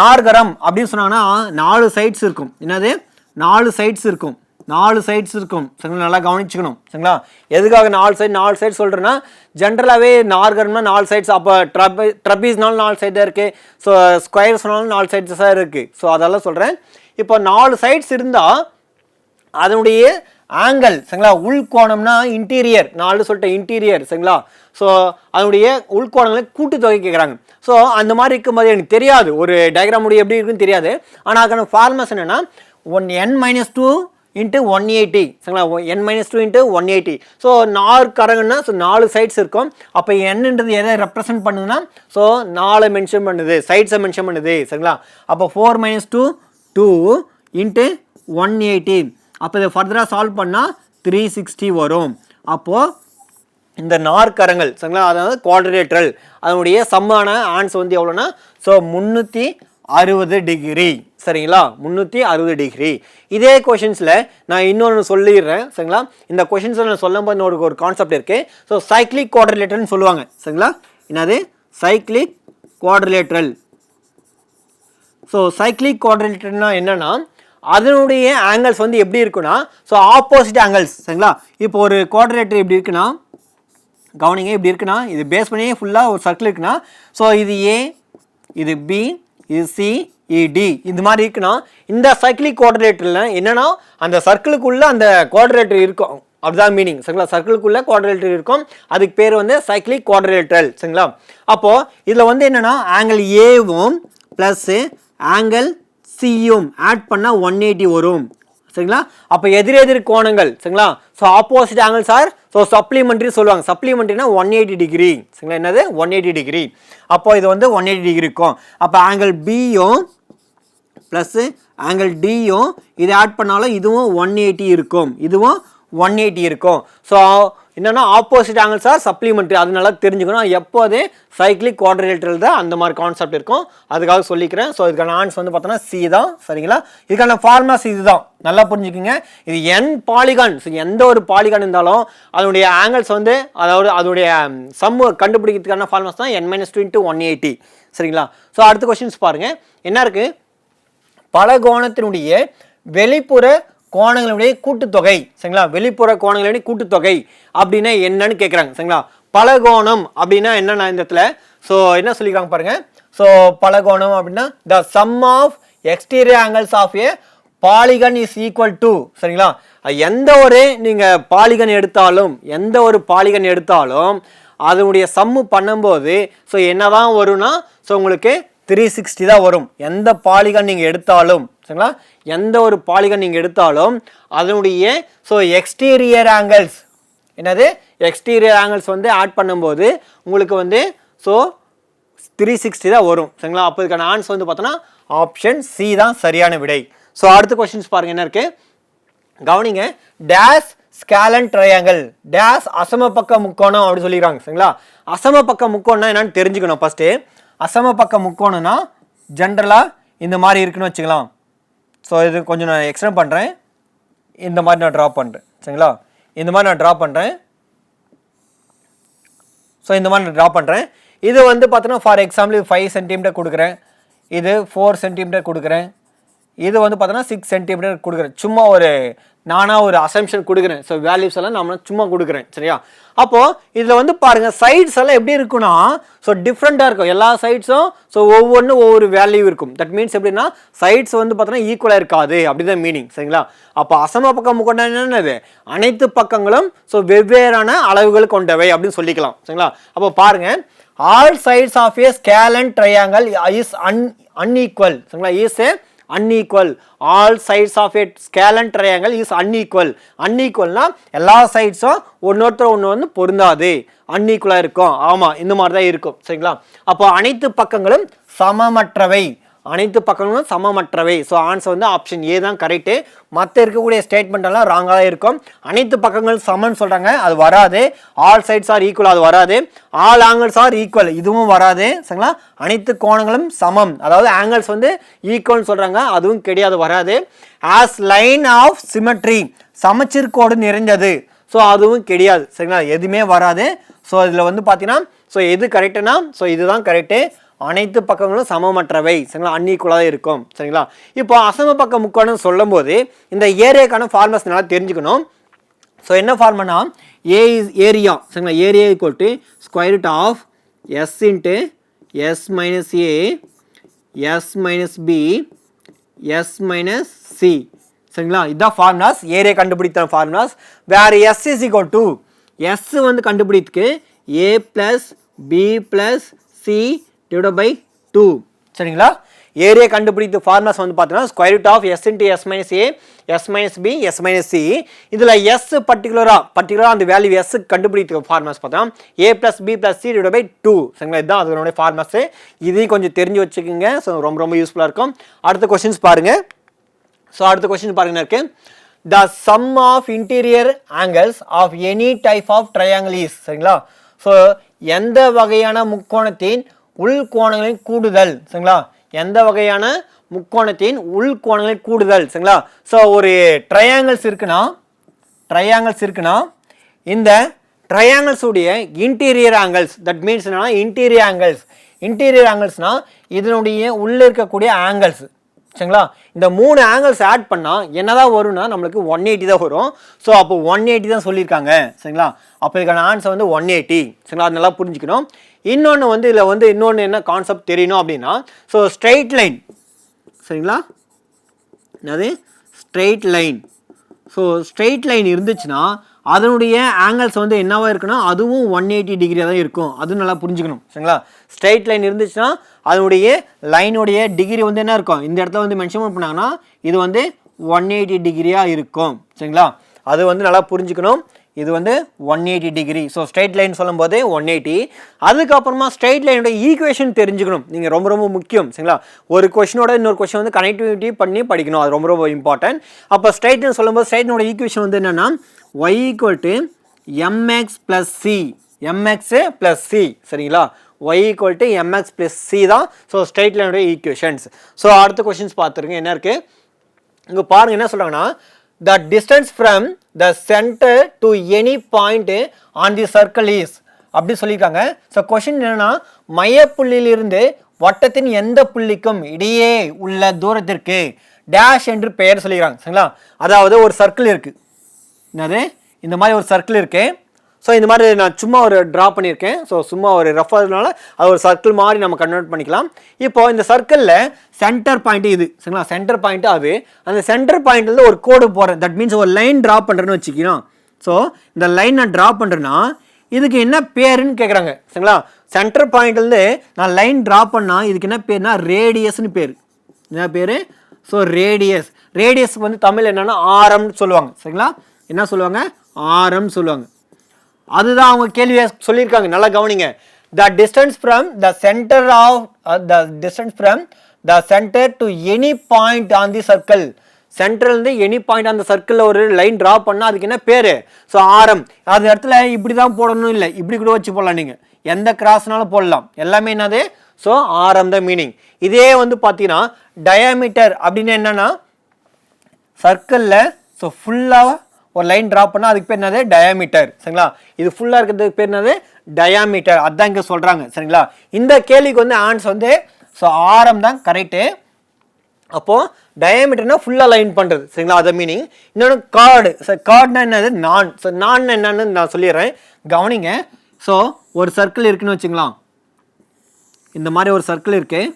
நாற்கரம் அப்படின்னு சொன்னாங்கன்னா நாலு சைட்ஸ் இருக்கும். என்னது? நாலு சைட்ஸ் இருக்கும். நாலு சைட்ஸ் இருக்கும். சரிங்களா? நல்லா கவனிச்சுக்கணும். சரிங்களா? எதுக்காக நாலு சைடு நாலு சைடு சொல்கிறேன்னா ஜென்ரலாகவே நார்கர்னா நாலு சைட்ஸ் அப்போ ட்ரபி ட்ரபீஸ்னாலும் நாலு சைடு தான் இருக்குது ஸோ ஸ்கொயர்ஸ்னாலும் நாலு சைட்ஸாக இருக்குது ஸோ அதெல்லாம் சொல்கிறேன் இப்போ நாலு சைட்ஸ் இருந்தால் அதனுடைய ஆங்கிள் சரிங்களா? உள்கோணம்னா இன்டீரியர் நாலு சொல்லிட்ட இன்டீரியர் சரிங்களா? ஸோ அதனுடைய உள்கோணங்களை கூட்டு தொகை கேட்குறாங்க ஸோ அந்த மாதிரி இருக்கும்போது எனக்கு தெரியாது. ஒரு டயக்ராம் உடைய எப்படி இருக்குன்னு தெரியாது. ஆனால் அதுக்கான ஃபார்மஸ் என்னென்னா one N minus two into one eighty சரிங்களா? N minus two into one eighty so நாலு கரங்கன்னா ஸோ நாலு சைட்ஸ் இருக்கும். அப்போ என்னன்றது எதை ரெப்ரசன்ட் பண்ணுதுன்னா ஸோ நாலு மென்ஷன் பண்ணுது. சைட்ஸை மென்ஷன் பண்ணுது. சரிங்களா? அப்போ four minus two two into one eighty அப்போ இதை ஃபர்தராக சால்வ் பண்ணால் த்ரீ சிக்ஸ்டி வரும். அப்போது இந்த நாற்கரங்கள் சரிங்களா? அதாவது குவாட்ரேட்ரல் அதனுடைய சம்மான ஆன்ஸ் வந்து எவ்வளோன்னா ஸோ முந்நூற்றி அறுபது டிகிரி சரிங்களா? முந்நூற்றி அறுபது டிகிரி இதே கொஷின்ஸில் நான் இன்னொன்று சொல்லிடுறேன். சரிங்களா? இந்த கொஷின்ஸில் நான் சொல்லும் போது ஒரு ஒரு கான்செப்ட் இருக்குது ஸோ சைக்ளிக் குவாட்ரிலேட்டர்னு சொல்லுவாங்க. சரிங்களா? என்னது? சைக்ளிக் குவாட்ரிலேட்ரல் ஸோ சைக்ளிக் குவாட்ரிலேட்டர்னா என்னென்னா அதனுடைய ஆங்கிள்ஸ் வந்து எப்படி இருக்குன்னா ஸோ ஆப்போசிட் ஆங்கிள்ஸ் சரிங்களா? இப்போ ஒரு குவாட்ரேட்டர் எப்படி இருக்குன்னா கவனிங்க இப்படி இருக்குன்னா இது பேஸ் பண்ணியே ஃபுல்லாக ஒரு சர்க்கிள் இருக்குன்னா ஸோ இது ஏ இது பி இது சி டி e, மாதிரி இருக்குன்னா இந்த சைக்கிளிக் குவாட்ரேட்டரில் என்னென்னா அந்த சர்க்கிளுக்குள்ளே அந்த குவாட்ரேட்டர் இருக்கும். அதுதான் மீனிங் சரிங்களா? சர்க்கிளுக்குள்ளே குவாட்ரேட்டர் இருக்கும். அதுக்கு பேர் வந்து சைக்கிளிக் குவாட்ரேட்டல் சரிங்களா? அப்போது இதில் வந்து என்னென்னா ஆங்கிள் ஏவும் ப்ளஸ்ஸு ஆங்கிள் சியும் ஆட் பண்ணால் ஒன் எயிட்டி வரும். சரிங்களா? அப்போ எதிர் எதிர் கோணங்கள். சரிங்களா? So opposite angles are so supplementary சொல்லுவாங்க. சப்ளிமெண்ட்ரினா ஒன் எயிட்டி டிகிரி சரிங்களா? என்னது? ஒன் எயிட்டி டிகிரி அப்போ இது வந்து ஒன் எயிட்டி டிகிரி இருக்கும். அப்போ ஆங்கிள் பியும் ப்ளஸ்ஸு ஆங்கிள் டியும் இதை ஆட் பண்ணாலும் இதுவும் ஒன் எயிட்டி இருக்கும். இதுவும் ஒன் எயிட்டி இருக்கும். ஸோ என்னென்னா ஆப்போசிட் ஆங்கிள்ஸ் ஆர் சப்ளிமெண்ட்ரி அது நல்லா தெரிஞ்சுக்கணும் எப்போதே சைக்ளிக் குவாட்ரிலேட்டரில் தான் அந்த மாதிரி கான்செப்ட் இருக்கும். அதுக்காக சொல்லிக்கிறேன். ஸோ இதுக்கான ஆன்ஸ் வந்து பார்த்தோன்னா சி தான். சரிங்களா? இதுக்கான ஃபார்மாஸ் இது தான் நல்லா புரிஞ்சுக்கோங்க. இது என் பாலிகான் ஸோ எந்த ஒரு பாலிகான் இருந்தாலும் அதனுடைய ஆங்கிள்ஸ் வந்து அதாவது அதனுடைய சம்மு கண்டுபிடிக்கிறதுக்கான ஃபார்மாஸ் தான் N minus two into one eighty சரிங்களா? ஸோ அடுத்த கொஸ்டின்ஸ் பாருங்கள் என்ன இருக்குது பலகோணத்தினுடைய வெளிப்புற கோணங்களுடைய கூட்டுத்தொகை சரிங்களா? வெளிப்புற கோணங்களுடைய கூட்டுத்தொகை அப்படின்னா என்னன்னு கேட்குறாங்க சரிங்களா? பலகோணம் அப்படின்னா என்னென்ன இந்த இடத்துல? ஸோ என்ன சொல்லிக்கிறாங்க பாருங்க. ஸோ பலகோணம் அப்படின்னா the sum of exterior angles of a polygon is equal to சரிங்களா? எந்த ஒரு நீங்கள் பாலிகன் எடுத்தாலும் எந்த ஒரு பாலிகன் எடுத்தாலும் அதனுடைய சம்மு பண்ணும்போது ஸோ என்னதான் வரும்னா ஸோ உங்களுக்கு த்ரீ சிக்ஸ்டி தான் வரும். எந்த பாலிகன் நீங்கள் எடுத்தாலும் சரிங்களா? எந்த ஒரு பாலிகன் நீங்கள் எடுத்தாலும் அதனுடைய ஸோ எக்ஸ்டீரியர் ஆங்கிள்ஸ் என்னது? எக்ஸ்டீரியர் ஆங்கிள்ஸ் வந்து ஆட் பண்ணும்போது உங்களுக்கு வந்து ஸோ த்ரீ சிக்ஸ்டி தான் வரும் சரிங்களா? அப்போ இதுக்கான ஆன்சர் வந்து பார்த்தோன்னா ஆப்ஷன் சி தான் சரியான விடை. ஸோ அடுத்த கொஸ்டின்ஸ் பாருங்கள் என்ன இருக்குது கவனிங்க டேஸ் ஸ்கேலன் ட்ரையாங்கிள் டேஸ் அசம பக்க முக்கோணம் அப்படின்னு சொல்லிக்கிறாங்க சரிங்களா? அசம பக்க முக்கோணம்னா என்னன்னு தெரிஞ்சுக்கணும் ஃபஸ்ட்டு அசம பக்க முக்கோணம்னா ஜென்ரலாக இந்த மாதிரி இருக்குன்னு வச்சுக்கலாம். ஸோ இது கொஞ்சம் நான் எக்ஸ்டெண்ட் பண்ணுறேன் இந்த மாதிரி நான் ட்ரா பண்ணுறேன் சரிங்களா? இந்த மாதிரி நான் ட்ரா பண்ணுறேன் ஸோ இந்த மாதிரி நான் ட்ரா பண்ணுறேன் இது வந்து பார்த்தோன்னா ஃபார் எக்ஸாம்பிள் ஃபைவ் சென்டிமீட்டர் கொடுக்குறேன். இது ஃபோர் சென்டிமீட்டர் கொடுக்குறேன். இது வந்து பார்த்தோன்னா சிக்ஸ் சென்டிமீட்டர் கொடுக்குறேன். சும்மா ஒரு நானாக ஒரு அசம்ஷன் கொடுக்குறேன். ஸோ வேல்யூஸ் எல்லாம் நான் சும்மா கொடுக்குறேன். சரியா? அப்போது இதில் வந்து பாருங்கள் சைட்ஸ் எல்லாம் எப்படி இருக்குன்னா ஸோ டிஃப்ரெண்ட்டாக இருக்கும். எல்லா சைட்ஸும் ஸோ ஒவ்வொன்றும் ஒவ்வொரு வேல்யூ இருக்கும். தட் மீன்ஸ் எப்படின்னா சைட்ஸ் வந்து பார்த்தோன்னா ஈக்குவலாக இருக்காது. அப்படிதான் மீனிங் சரிங்களா? அப்போ அசம பக்கம் கொண்ட என்னது? அனைத்து பக்கங்களும் ஸோ வெவ்வேறான அளவுகள் கொண்டவை அப்படின்னு சொல்லிக்கலாம். சரிங்களா? அப்போ பாருங்கள் all sides of a scalene triangle is an unequal சரிங்களா? Is a unequal all sides of a scalene triangle is unequal அன்ஈக்குவல்னா எல்லா சைட்ஸும் ஒன்னொருத்தர் ஒன்று வந்து பொருந்தாது. அன்ஈக்குவலாக இருக்கும். ஆமாம் இந்த மாதிரி தான் இருக்கும். சரிங்களா? அப்போ அனைத்து பக்கங்களும் சமமற்றவை. அனைத்து பக்கங்களும் சமமற்றவை. ஸோ ஆன்சர் வந்து ஆப்ஷன் ஏ தான் கரெக்டு மற்ற இருக்கக்கூடிய ஸ்டேட்மெண்ட் எல்லாம் ராங்காக இருக்கும். அனைத்து பக்கங்களும் சமன்னு சொல்கிறாங்க அது வராது. ஆல் சைட்ஸ் ஆர் ஈக்குவல் அது வராது. ஆல் ஆங்கிள்ஸ் ஆர் ஈக்குவல் இதுவும் வராது. சரிங்களா? அனைத்து கோணங்களும் சமம். அதாவது ஆங்கிள்ஸ் வந்து ஈக்குவல்னு சொல்கிறாங்க அதுவும் கிடையாது வராது. ஆஸ் லைன் ஆஃப் சிமெட்ரி சமச்சீர் கோடு நிறைந்தது. ஸோ அதுவும் கிடையாது. சரிங்களா? எதுவுமே வராது. ஸோ இதில் வந்து பார்த்தீங்கன்னா ஸோ எது கரெக்டுனா ஸோ இதுதான் கரெக்டு அனைத்து பக்கங்களும் சமமற்றவை. சரிங்களா? அன்இக்குவலாக இருக்கும். சரிங்களா? இப்போ அசம பக்க முக்கோணம் சொல்லும்போது இந்த ஏரியாக்கான ஃபார்மஸ் நல்லா தெரிஞ்சுக்கணும். ஸோ என்ன ஃபார்முனா ஏ இஸ் ஏரியா சரிங்களா? Area equal to square root of S into S minus A S minus B S minus C சரிங்களா? இதுதான் ஃபார்முலாஸ் ஏரியா கண்டுபிடித்த ஃபார்முலாஸ் வேறு S is equal to S வந்து கண்டுபிடித்துக்கு A plus B plus C divide by two சரிங்களா? Area கண்டுபிடித்த formulas வந்து பார்த்தீங்கன்னா square root of S into S minus A S minus B S minus C இதில் S பர்டிகுலராக பர்டிகுலராக அந்த வேல்யூ எஸ் கண்டுபிடித்த ஃபார்முலாஸ் பார்த்தா A plus B plus C divide by two சரிங்களா? இதுதான் அதனுடைய ஃபார்முலாஸு இதையும் கொஞ்சம் தெரிஞ்சு வச்சுக்கோங்க. ஸோ ரொம்ப ரொம்ப யூஸ்ஃபுல்லாக இருக்கும். அடுத்த கொஸ்டின்ஸ் பாருங்கள் ஸோ அடுத்த கொஸ்டின் பாருங்க இருக்கு? The sum of interior angles of any type of triangle is சரிங்களா? ஸோ எந்த வகையான முக்கோணத்தின் உள்கோணங்களின் கூடுதல் சரிங்களா? எந்த வகையான முக்கோணத்தின் உள்கோணங்களின் கூடுதல் சரிங்களா? ஸோ ஒரு ட்ரையாங்கிள்ஸ் இருக்குன்னா ட்ரையாங்கிள்ஸ் இருக்குன்னா இந்த ட்ரையாங்கிள்ஸ் உடைய இன்டீரியர் ஆங்கிள்ஸ் தட் மீன்ஸ் என்னன்னா இன்டீரியர் ஆங்கிள்ஸ் இன்டீரியர் ஆங்கிள்ஸ்னா இதனுடைய உள்ளே இருக்கக்கூடிய ஆங்கிள்ஸ் சரிங்களா? இந்த மூணு ஆங்கிள்ஸ் ஆட் பண்ணால் என்னதான் வரும்னா நம்மளுக்கு ஒன் எயிட்டி தான் வரும். ஸோ அப்போ ஒன் எயிட்டி தான் சொல்லியிருக்காங்க சரிங்களா? அப்போ இதுக்கான ஆன்சர் வந்து ஒன் எயிட்டி சரிங்களா? அது நல்லா புரிஞ்சுக்கணும். இன்னொன்று வந்து இதில் வந்து இன்னொன்று என்ன கான்செப்ட் தெரியணும் அப்படின்னா ஸோ ஸ்ட்ரெயிட் லைன் சரிங்களா? என்னது? Straight line so straight line இருந்துச்சுன்னா அதனுடைய ஆங்கிள்ஸ் வந்து என்னவாக இருக்குன்னா அதுவும் ஒன் எயிட்டி டிகிரியாக தான் இருக்கும். அதுவும் நல்லா புரிஞ்சுக்கணும். சரிங்களா? ஸ்ட்ரெயிட் லைன் இருந்துச்சுன்னா அதனுடைய லைனுடைய டிகிரி வந்து என்ன இருக்கும்? இந்த இடத்துல வந்து மென்ஷன் பண்ணாங்கன்னா இது வந்து ஒன் எயிட்டி டிகிரியாக இருக்கும். சரிங்களா? அது வந்து நல்லா புரிஞ்சுக்கணும். இது வந்து one eighty degree so straight line சொல்லும்போது ஒன் எயிட்டி அதுக்கப்புறமா ஸ்ட்ரைட் லைனோட ஈக்குவேஷன் தெரிஞ்சுக்கணும். நீங்கள் ரொம்ப ரொம்ப முக்கியம் சரிங்களா? ஒரு கொஷினோட இன்னொரு கொஷின் வந்து கனெக்டிவிட்டி பண்ணி படிக்கணும். அது ரொம்ப ரொம்ப இம்பார்ட்டன்ட் அப்போ ஸ்ட்ரைட் லைன் சொல்லும்போது ஸ்ட்ரைட்னோட ஈக்குவேஷன் வந்து என்னென்னா Y equal to MX plus C MX plus C சரிங்களா? Y equal to MX plus C தான் ஸோ ஸ்ட்ரைட் லைனோட ஈக்குவேஷன்ஸ் ஸோ அடுத்த கொஷின்ஸ் பார்த்துருங்க என்ன இருக்குது இங்கே பாருங்கள் என்ன சொல்கிறாங்கன்னா the distance from the centre to any point on the circle is அப்படி சொல்லியிருக்காங்க. ஸோ கொஷின் என்னென்னா மையப்புள்ளியிலிருந்து வட்டத்தின் எந்த புள்ளிக்கும் இடையே உள்ள தூரத்திற்கு டேஷ் என்று பெயர் சொல்லிக்கிறாங்க சரிங்களா? அதாவது ஒரு சர்க்கிள் இருக்குது என்னது? இந்த மாதிரி ஒரு சர்க்கிள் இருக்குது ஸோ இந்த மாதிரி நான் சும்மா ஒரு ட்ரா பண்ணியிருக்கேன். ஸோ சும்மா ஒரு ரஃபர்னால அது ஒரு சர்க்கிள் மாதிரி நம்ம கன்வெர்ட் பண்ணிக்கலாம். இப்போ இந்த சர்க்கிளில் சென்டர் பாயிண்ட் இது. சரிங்களா? சென்டர் பாயிண்ட் அது. அந்த சென்டர் பாயிண்ட்லேருந்து ஒரு கோடு போகிறேன் தட் மீன்ஸ் ஒரு லைன் ட்ரா பண்ணுறேன்னு வச்சுக்கிறோம் ஸோ இந்த லைன் நான் ட்ரா பண்ணுறேன்னா இதுக்கு என்ன பேருன்னு கேட்குறாங்க சரிங்களா? சென்டர் பாயிண்ட்லேருந்து நான் லைன் ட்ரா பண்ணால் இதுக்கு என்ன பேர்னா ரேடியஸ்னு பேர். என்ன பேர்? ஸோ ரேடியஸ் ரேடியஸ்க்கு வந்து தமிழ் என்னென்னா ஆரம்னு சொல்லுவாங்க. சரிங்களா? என்ன சொல்லுவாங்க? ஆரம் சொல்லுவாங்க. அதுதான் அவங்க கேள்வியை சொல்லியிருக்காங்க. நல்லா கவனிங்க. The distance from the centre of the distance from the centre to any point on the circle சென்டர்லேருந்து எனி பாயிண்ட் அந்த சர்க்கிளில் ஒரு லைன் ட்ரா பண்ணால் அதுக்கு என்ன பேர்? ஸோ ஆரம். அந்த இடத்துல இப்படி தான் போடணும் இல்லை. இப்படி கூட வச்சு போடலாம் நீங்கள் எந்த கிராஸ்னாலும் போடலாம். எல்லாமே என்னது? ஸோ ஆரம் தான் மீனிங் இதே வந்து பார்த்தீங்கன்னா டயாமீட்டர் அப்படின்னு என்னென்னா சர்க்கிளில் ஸோ ஃபுல்லாக ஒரு லைன் ட்ரா பண்ணால் அதுக்கு பேர் என்னது? டயாமீட்டர் சரிங்களா? இது ஃபுல்லாக இருக்கிறதுக்கு பேர் என்னது? டயாமீட்டர் அதான் இங்கே சொல்கிறாங்க சரிங்களா? இந்த கேள்விக்கு வந்து ஆன்சர் வந்து ஸோ ஆரம் தான் கரெக்டு அப்போது டயாமீட்டர்னா ஃபுல்லாக லைன் பண்ணுறது சரிங்களா? அதை மீனிங் இன்னொன்று கார்டு சார் கார்டுனா என்னது? நான் ஸோ நான் என்னன்னு நான் சொல்லிடுறேன். கவனிங்க. ஸோ ஒரு சர்க்கிள் இருக்குன்னு வச்சுங்களா இந்த மாதிரி ஒரு சர்க்கிள் இருக்குது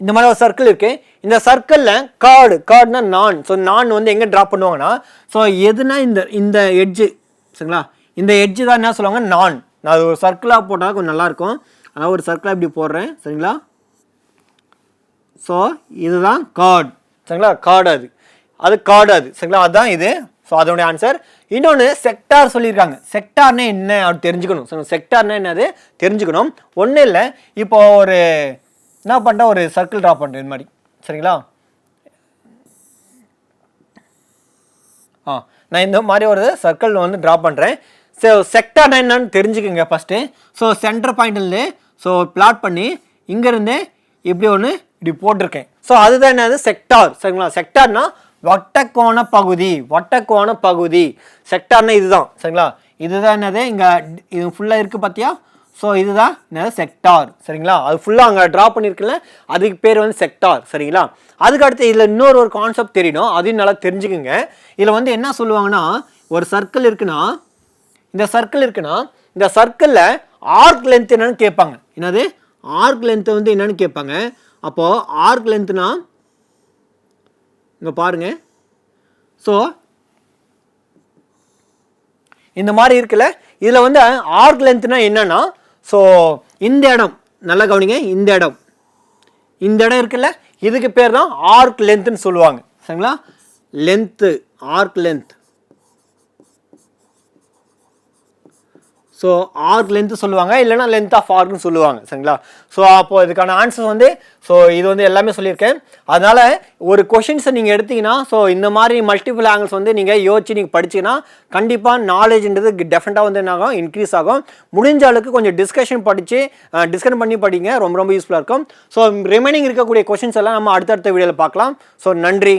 இந்த மாதிரி ஒரு சர்க்கிள் இருக்குது இந்த சர்க்கிளில் கார்டு கார்டுனா நான் ஸோ நான் வந்து எங்கே ட்ராப் பண்ணுவாங்கன்னா ஸோ எதுனா இந்த இந்த எட்ஜு சரிங்களா? இந்த எட்ஜு தான் என்ன சொல்லுவாங்க? நான் நான் அது ஒரு சர்க்கிளாக போட்டால் கொஞ்சம் நல்லாயிருக்கும். அதாவது ஒரு சர்க்கிளாக இப்படி போடுறேன் சரிங்களா? ஸோ இதுதான் கார்டு சரிங்களா? கார்டு அது. அது கார்டு அது சரிங்களா? அதுதான் இது. ஸோ அதனுடைய ஆன்சர் இன்னொன்று செக்டார் சொல்லியிருக்காங்க. செக்டார்னா என்ன? அப்படி தெரிஞ்சுக்கணும். ஸோ செக்டார்னா என்னது? தெரிஞ்சுக்கணும். ஒன்றும் இல்லை. இப்போ ஒரு என்ன பண்ணுறேன் ஒரு சர்க்கிள் ட்ரா பண்ணுறேன் இந்த மாதிரி. சரிங்களா? ஆ நான் இந்த மாதிரி ஒரு சர்க்கிள் வந்து ட்ரா பண்ணுறேன் ஸோ செக்டார்னா என்னன்னு தெரிஞ்சுக்கோங்க ஃபஸ்ட்டு ஸோ சென்டர் பாயிண்ட்லேருந்து ஸோ பிளாட் பண்ணி இங்கேருந்து இப்படி ஒன்று இப்படி போட்டிருக்கேன். ஸோ அதுதான் என்னது? செக்டார் சரிங்களா? செக்டார்னா வட்டக்கோண பகுதி. வட்டக்கோண பகுதி. செக்டார்னா இதுதான். சரிங்களா? இதுதான் என்னது? இங்கே இது ஃபுல்லாக இருக்குது பார்த்தியா ஸோ இதுதான் என்னது? செக்டார் சரிங்களா? அது ஃபுல்லாக அங்கே ட்ரா பண்ணியிருக்குல்ல அதுக்கு பேர் வந்து செக்டார் சரிங்களா? அதுக்கு அடுத்து இதில் இன்னொரு ஒரு கான்செப்ட் தெரியணும். அதையும் நல்லா தெரிஞ்சுக்குங்க. இதில் வந்து என்ன சொல்லுவாங்கன்னா ஒரு சர்க்கிள் இருக்குன்னா இந்த சர்க்கிள் இருக்குன்னா இந்த சர்க்கிளில் ஆர்க் லென்த் என்னென்னு கேட்பாங்க. என்னது? ஆர்க் லென்த் வந்து என்னென்னு கேட்பாங்க. அப்போது ஆர்க் லென்த்துனா இங்கே பாருங்க. ஸோ இந்த மாதிரி இருக்குல்ல? இதில் வந்து ஆர்க் லென்த்னா என்னன்னா ஸோ இந்த இடம் நல்லா கவனிங்க இந்த இடம். இந்த இடம் இருக்குல்ல இதுக்கு பேர் தான் ஆர்க் லென்த்துன்னு சொல்லுவாங்க. சரிங்களா? Length arc length so arc length சொல்லுவாங்க இல்லைனா லென்த் ஆஃப் ஆர்க்னு சொல்லுவாங்க சரிங்களா? ஸோ அப்போது இதுக்கான ஆன்சர் வந்து ஸோ இது வந்து எல்லாமே சொல்லியிருக்கேன். அதனால் ஒரு கொஷின்ஸை நீங்கள் எடுத்தீங்கன்னா ஸோ இந்த மாதிரி மல்டிபிள் ஆங்கிள்ஸ் வந்து நீங்கள் யோசிச்சு நீங்கள் படிச்சீங்கன்னா கண்டிப்பாக நாலேஜ்ன்றது டெஃபினட்டாக வந்து என்ன ஆகும்? இன்க்ரீஸ் ஆகும். முடிஞ்ச அளவுக்கு கொஞ்சம் டிஸ்கஷன் படித்து டிஸ்கஷன் பண்ணி படிங்க. ரொம்ப ரொம்ப யூஸ்ஃபுல்லாக இருக்கும். ஸோ ரிமைனிங் இருக்கக்கூடிய கொஷின்ஸ் எல்லாம் நம்ம அடுத்தடுத்த வீடியோவில் பார்க்கலாம். ஸோ நன்றி.